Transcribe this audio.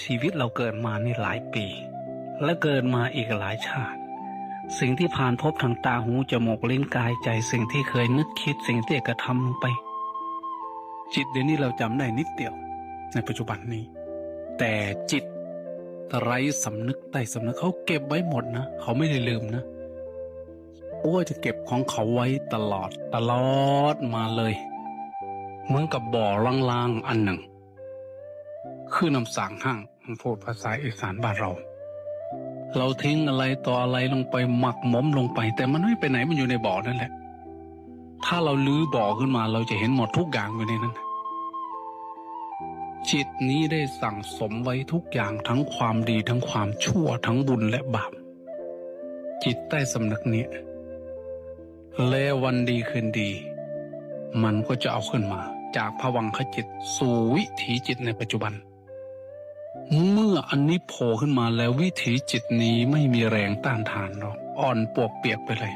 ชีวิตเราเกิดมานี่หลายปี และเกิดมาอีกหลายชาติ สิ่งที่ผ่านพบทางตาหูจมูกลิ้นกายใจสิ่งที่เคยนึกคิดสิ่งที่กระทำลงไป จิตเดี๋ยวนี้เราจำได้นิดเดียว ในปัจจุบันนี้ แต่จิตไร้สำนึกใต้สำนึกเขาเก็บไว้หมดนะ เขาไม่ได้ลืมนะโอ้จะเก็บของเขาไว้ตลอดตลอดมาเลย เหมือนกับบ่อล่างๆอันหนึ่ง คือน้ำสางห้างมันพูดภาษาอีสานบ้านเรา เราทิ้งอะไรต่ออะไรลงไปหมักหมมลงไป แต่มันไม่ไปไหนมันอยู่ในบ่อนั่นแหละ ถ้าเราลื้อบ่อขึ้นมาเราจะเห็นหมดทุกอย่างอยู่ในนั้นจิตนี้ได้สั่งสมไว้ทุกอย่างทั้งความดีทั้งความชั่วทั้งบุญและบาป จิตใต้สำนึกนี้และวันดีคืนดี มันก็จะเอาขึ้นมา จากภวังคจิตสู่วิถีจิตในปัจจุบัน เมื่ออันนี้โผล่ขึ้นมาแล้ววิถีจิตนี้ไม่มีแรงต้านทานหรอก อ่อนปวกเปียกไปเลย